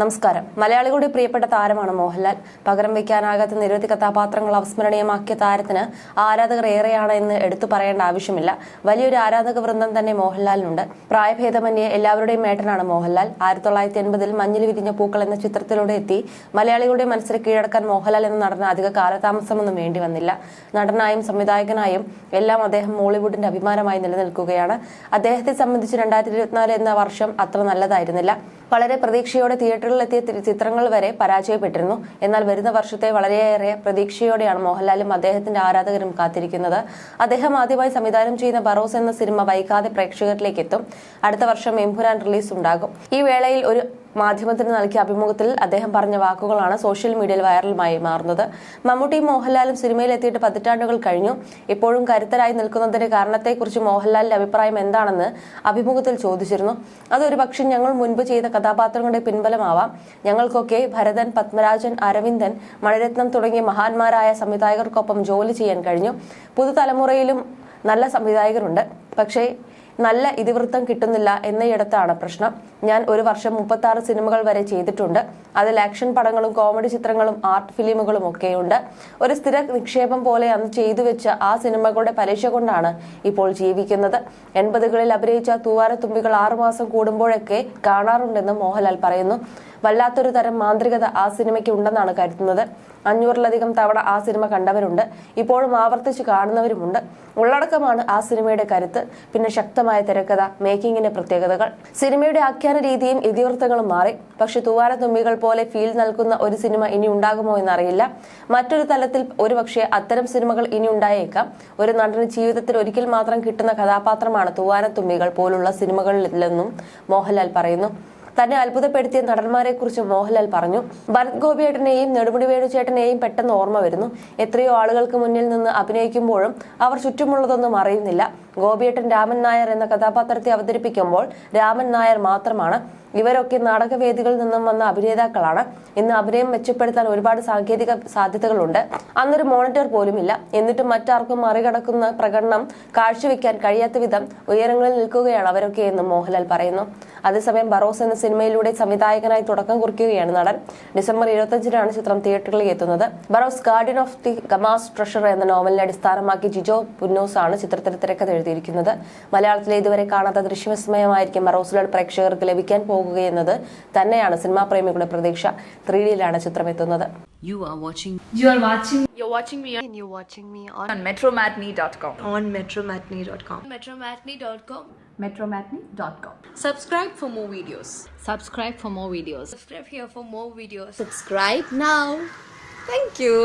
നമസ്കാരം. മലയാളികളുടെ പ്രിയപ്പെട്ട താരമാണ് മോഹൻലാൽ. പകരം വയ്ക്കാനാകാത്ത നിരവധി കഥാപാത്രങ്ങൾ അവസ്മരണീയമാക്കിയ താരത്തിന് ആരാധകർ ഏറെയാണ് എന്ന് എടുത്തു പറയേണ്ട ആവശ്യമില്ല. വലിയൊരു ആരാധക വൃന്ദം തന്നെ മോഹൻലാലിനുണ്ട്. പ്രായഭേദമന്യേ എല്ലാവരുടെയും മേട്ടനാണ് മോഹൻലാൽ. ആയിരത്തി തൊള്ളായിരത്തി എൺപതിൽ മഞ്ഞിൽ വിരിഞ്ഞ പൂക്കൾ എന്ന ചിത്രത്തിലൂടെ എത്തി മലയാളികളുടെ മനസ്സിൽ കീഴടക്കാൻ മോഹൻലാൽ എന്ന നടന് അധിക കാലതാമസമൊന്നും വേണ്ടി വന്നില്ല. നടനായും സംവിധായകനായും എല്ലാം അദ്ദേഹം മോളിവുഡിന്റെ അഭിമാനമായി നിലനിൽക്കുകയാണ്. അദ്ദേഹത്തെ സംബന്ധിച്ച് രണ്ടായിരത്തി ഇരുപത്തിനാല് എന്ന വർഷം അത്ര നല്ലതായിരുന്നില്ല. വളരെ പ്രതീക്ഷയോടെ തിയേറ്ററിൽ എത്തിയ ചിത്രങ്ങൾ വരെ പരാജയപ്പെട്ടിരുന്നു. എന്നാൽ വരുന്ന വർഷത്തെ വളരെയേറെ പ്രതീക്ഷയോടെയാണ് മോഹൻലാലും അദ്ദേഹത്തിന്റെ ആരാധകരും കാത്തിരിക്കുന്നത്. അദ്ദേഹം ആദ്യമായി സംവിധാനം ചെയ്യുന്ന ബറോസ് എന്ന സിനിമ വൈകാതെ പ്രേക്ഷകരിലേക്ക് എത്തും. അടുത്ത വർഷം എംപുരാൻ റിലീസ് ഉണ്ടാകും ഈ വേളയിൽ ഒരു മാധ്യമത്തിന് നൽകിയ അഭിമുഖത്തിൽ അദ്ദേഹം പറഞ്ഞ വാക്കുകളാണ് സോഷ്യൽ മീഡിയയിൽ വൈറലുമായി മാറുന്നത്. മമ്മൂട്ടിയും മോഹൻലാലും സിനിമയിൽ എത്തിയിട്ട് പതിറ്റാണ്ടുകൾ കഴിഞ്ഞു. ഇപ്പോഴും കരുത്തരായി നിൽക്കുന്നതിന്റെ കാരണത്തെക്കുറിച്ച് മോഹൻലാലിന്റെ അഭിപ്രായം എന്താണെന്ന് അഭിമുഖത്തിൽ ചോദിച്ചിരുന്നു. അതൊരു പക്ഷേ ഞങ്ങൾ മുൻപ് ചെയ്ത കഥാപാത്രങ്ങളുടെ പിൻബലമാവാം. ഞങ്ങൾക്കൊക്കെ ഭരതൻ പത്മരാജൻ അരവിന്ദൻ മണിരത്നം തുടങ്ങിയ മഹാന്മാരായ സംവിധായകർക്കൊപ്പം ജോലി ചെയ്യാൻ കഴിഞ്ഞു. പുതുതലമുറയിലും നല്ല സംവിധായകരുണ്ട്. പക്ഷേ നല്ല ഇതിവൃത്തം കിട്ടുന്നില്ല എന്നയിടത്താണ് പ്രശ്നം. ഞാൻ ഒരു വർഷം മുപ്പത്തി സിനിമകൾ വരെ ചെയ്തിട്ടുണ്ട്. അതിൽ ആക്ഷൻ പടങ്ങളും കോമഡി ചിത്രങ്ങളും ആർട്ട് ഫിലിമുകളും ഒക്കെയുണ്ട്. ഒരു സ്ഥിര നിക്ഷേപം പോലെ അന്ന് ചെയ്തു വെച്ച ആ സിനിമകളുടെ പലിശ കൊണ്ടാണ് ഇപ്പോൾ ജീവിക്കുന്നത്. എൺപതുകളിൽ അഭിനയിച്ച തൂവാരത്തുമ്പികൾ ആറുമാസം കൂടുമ്പോഴൊക്കെ കാണാറുണ്ടെന്ന് മോഹൻലാൽ പറയുന്നു. വല്ലാത്തൊരു തരം മാന്ത്രികത ആ സിനിമയ്ക്ക് ഉണ്ടെന്നാണ് കരുതുന്നത്. അഞ്ഞൂറിലധികം തവണ ആ സിനിമ കണ്ടവരുണ്ട്. ഇപ്പോഴും ആവർത്തിച്ച് കാണുന്നവരുമുണ്ട്. ഉള്ളടക്കമാണ് ആ സിനിമയുടെ കരുത്ത്. പിന്നെ ശക്തമായ തിരക്കഥ മേക്കിങ്ങിന്റെ പ്രത്യേകതകൾ. സിനിമയുടെ ആഖ്യാന രീതിയും ഇതിവൃത്തങ്ങളും മാറി. പക്ഷെ തുമ്പികൾ പോലെ ഫീൽ നൽകുന്ന ഒരു സിനിമ ഇനി ഉണ്ടാകുമോ എന്നറിയില്ല. മറ്റൊരു തലത്തിൽ ഒരുപക്ഷെ അത്തരം സിനിമകൾ ഇനി ഉണ്ടായേക്കാം. ഒരു നടന് ജീവിതത്തിൽ ഒരിക്കൽ മാത്രം കിട്ടുന്ന കഥാപാത്രമാണ് തുമ്പികൾ പോലുള്ള സിനിമകളിലെന്നും മോഹൻലാൽ പറയുന്നു. തന്നെ അത്ഭുതപ്പെടുത്തിയ നടന്മാരെ കുറിച്ച് മോഹൻലാൽ പറഞ്ഞു. ഭരത് ഗോപിയേട്ടനെയും നെടുമുടി വേണുചേട്ടനെയും പെട്ടെന്ന് ഓർമ്മ വരുന്നു. എത്രയോ ആളുകൾക്ക് മുന്നിൽ നിന്ന് അഭിനയിക്കുമ്പോഴും അവർ ചുറ്റുമുള്ളതൊന്നും അറിയുന്നില്ല. ഗോപിയേട്ടൻ രാമൻ നായർ എന്ന കഥാപാത്രത്തെ അവതരിപ്പിക്കുമ്പോൾ രാമൻ നായർ മാത്രമാണ്. ഇവരൊക്കെ നാടകവേദികളിൽ നിന്നും വന്ന അഭിനേതാക്കളാണ്. ഇന്ന് അഭിനയം മെച്ചപ്പെടുത്താൻ ഒരുപാട് സാങ്കേതിക സാധ്യതകളുണ്ട്. അന്നൊരു മോണിറ്റർ പോലുമില്ല. എന്നിട്ടും മറ്റാർക്കും മറികടക്കുന്ന പ്രകടനം കാഴ്ചവെക്കാൻ കഴിയാത്ത വിധം ഉയരങ്ങളിൽ നിൽക്കുകയാണ് അവരൊക്കെ എന്ന് മോഹൻലാൽ പറയുന്നു. അതേസമയം ബറോസ് എന്ന സിനിമയിലൂടെ സംവിധായകനായി തുടക്കം കുറിക്കുകയാണ് നടൻ. ഡിസംബർ ഇരുപത്തഞ്ചിനാണ് ചിത്രം തിയേറ്ററിലേക്ക് എത്തുന്നത്. Barroz garden of the Gama's treasure എന്ന നോവലിനെ അടിസ്ഥാനമാക്കി ജിജോ പുന്നോസ് ആണ് ചിത്രത്തിൽ തിരക്കഥ എഴുതിയിരിക്കുന്നത് മലയാളത്തിലെ ഇതുവരെ കാണാത്ത ദൃശ്യവിസ്മയമായിരിക്കും ബറോസിലൂടെ പ്രേക്ഷകർക്ക് ലഭിക്കാൻ പോകുകയെന്നത് തന്നെയാണ് സിനിമാ പ്രേമികളുടെ പ്രതീക്ഷ ത്രീ ഡിയിലാണ് ചിത്രം എത്തുന്നത് You are watching You are watching You're watching me and you're watching me on, on metromatney.com. on metromatney.com. metromatney.com. Metromatney.com. Subscribe for more videos. Subscribe for more videos. Subscribe here for more videos. Subscribe now. Thank you.